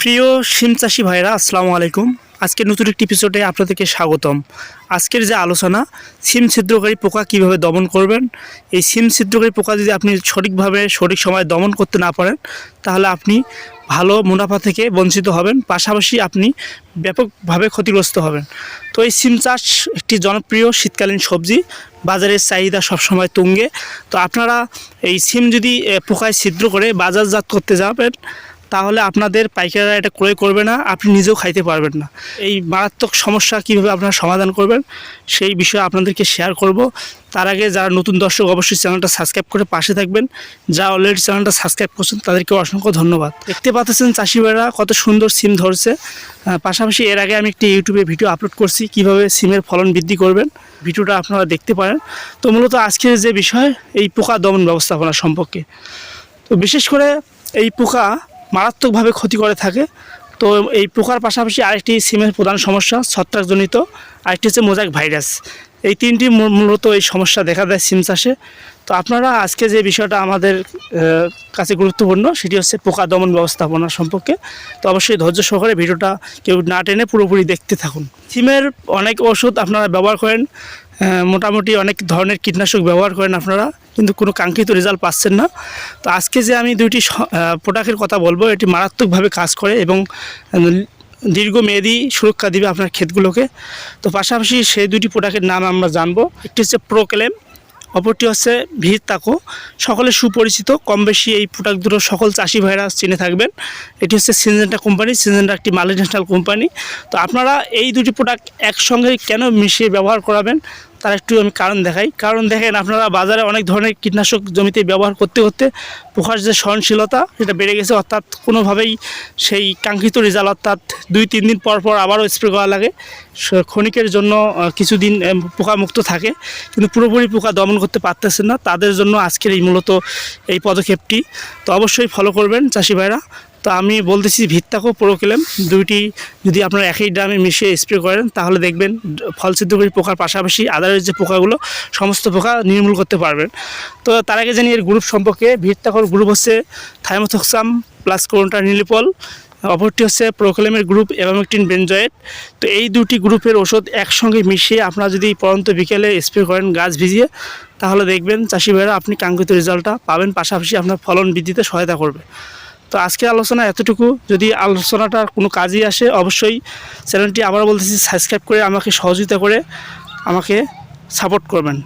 প্রিয় সিম চাষি ভাইরা আসসালামু আলাইকুম। আজকের নতুন একটি এপিসোডে আপনাদেরকে স্বাগতম। আজকের যে আলোচনা সিম ছিদ্রকারী পোকা কীভাবে দমন করবেন? এই সিম ছিদ্রকারী পোকা যদি আপনি সঠিকভাবে, সঠিক সময়ে দমন করতে না পারেন, তাহলে আপনি ভালো মুনাফা থেকে বঞ্চিত হবেন। পাশাপাশি আপনি ব্যাপকভাবে ক্ষতিগ্রস্ত হবেন। তো এই সিম চাষ একটি জনপ্রিয় শীতকালীন সবজি। বাজারের চাহিদা সবসময় তুঙ্গে। তো আপনারা এই সিম যদি পোকায় ছিদ্র করে বাজারজাত করতে যাবেন তাহলে আপনাদের পাইকাররা এটা ক্রয় করবে না, আপনি নিজেও খাইতে পারবেন না। এই মারাত্মক সমস্যা কীভাবে আপনারা সমাধান করবেন, সেই বিষয়ে আপনাদেরকে শেয়ার করব। তার আগে যারা নতুন দর্শক, অবশ্যই চ্যানেলটা সাবস্ক্রাইব করে পাশে থাকবেন। যা অলরেডি চ্যানেলটা সাবস্ক্রাইব করছেন তাদেরকে অসংখ্য ধন্যবাদ। দেখতে পাচ্ছেন চাষি ভাইরা কত সুন্দর সিম ধরছে। পাশাপাশি এর আগে আমি একটি ইউটিউবে ভিডিও আপলোড করছি, কীভাবে সিমের ফলন বৃদ্ধি করবেন, ভিডিওটা আপনারা দেখতে পারেন। তো মূলত আজকের যে বিষয়, এই পোকা দমন ব্যবস্থাপনা সম্পর্কে। তো বিশেষ করে এই পোকা মারাত্মকভাবে ক্ষতি করে থাকে। তো এই পোকার পাশাপাশি আরেকটি সিমের প্রধান সমস্যা, ছত্রাকজনিত। আরেকটি হচ্ছে মোজাক ভাইরাস। এই তিনটি মূল- মূলত এই সমস্যা দেখা দেয় সিম চাষে। তো আপনারা আজকে যে বিষয়টা আমাদের কাছে গুরুত্বপূর্ণ, সেটি হচ্ছে পোকা দমন ব্যবস্থাপনা সম্পর্কে। তো অবশ্যই ধৈর্য সহকারে ভিডিওটা কেউ না টেনে পুরোপুরি দেখতে থাকুন। সিমের অনেক ওষুধ আপনারা ব্যবহার করেন মোটামুটি অনেক ধরনের কীটনাশক ব্যবহার করেন আপনারা। কিন্তু কোনো কাঙ্ক্ষিত রেজাল্ট পাচ্ছেন না। তো আজকে যে আমি দুইটি প্রোডাক্টের কথা বলব, এটি মারাত্মকভাবে কাজ করে এবং দীর্ঘমেয়াদী সুরক্ষা দিবে আপনার ক্ষেতগুলোকে। তো পাশাপাশি সেই দুটি প্রোডাক্টের নাম আমরা জানব। একটি হচ্ছে প্রোক্লেম অপরটি হচ্ছে ভিড় তাকো। সকলে সুপরিচিত কম বেশি এই প্রোডাক্ট দুটো সকল চাষি ভাইরা চিনে থাকবেন। এটি হচ্ছে সিনজেন্টা কোম্পানি সিনজেন্টা একটি মাল্টিন্যাশনাল কোম্পানি তো আপনারা এই দুটি প্রোডাক্ট একসঙ্গে কেন মিশিয়ে ব্যবহার করাবেন? তার একটু আমি কারণ দেখাই। কারণ দেখেন আপনারা বাজারে অনেক ধরনের কীটনাশক জমিতে ব্যবহার করতে করতে পোকার যে সহনশীলতা, সেটা বেড়ে গেছে। অর্থাৎ কোনোভাবেই সেই কাঙ্ক্ষিত রেজাল্ট অর্থাৎ দুই, তিন দিন পর পর আবারও স্প্রে করা লাগে। ক্ষণিকের জন্য কিছুদিন পোকামুক্ত থাকে। কিন্তু পুরোপুরি পোকা দমন করতে পারতেছেন না। তাদের জন্য আজকের এই মূলত এই পদক্ষেপটি। তো অবশ্যই ফলো করবেন চাষি ভাইরা। তো আমি বলতেছি ভিত্তাকো প্রোক্লেম, দুইটি যদি আপনারা একই ড্রামে মিশিয়ে স্প্রে করেন, তাহলে দেখবেন ফল সিদ্ধকারী পোকার পাশাপাশি আদারের যে পোকাগুলো সমস্ত পোকা নির্মূল করতে পারবেন। তো তার আগে জানি এর গ্রুপ সম্পর্কে, ভিত্তাকর গ্রুপ হচ্ছে থাইমোথক্সাম প্লাস কোরোনটা নিলিপল অপরটি হচ্ছে প্রোক্লেমের গ্রুপ এভামেকটিন বেনজয়েড তো এই দুটি গ্রুপের ওষুধ একসঙ্গে মিশিয়ে আপনারা যদি পরন্ত বিকেলে স্প্রে করেন গাছ ভিজিয়ে, তাহলে দেখবেন চাষি ভাইরা আপনি কাঙ্ক্ষিত রেজাল্টটা পাবেন, পাশাপাশি আপনার ফলন বৃদ্ধিতে সহায়তা করবে। তো আজকে আলোচনা এতটুকু। যদি আলোচনাটার কোনো কাজই আসে, অবশ্যই চ্যানেলটি আবার বলতেছি, সাবস্ক্রাইব করে আমাকে সহযোগিতা করে আমাকে সাপোর্ট করবেন।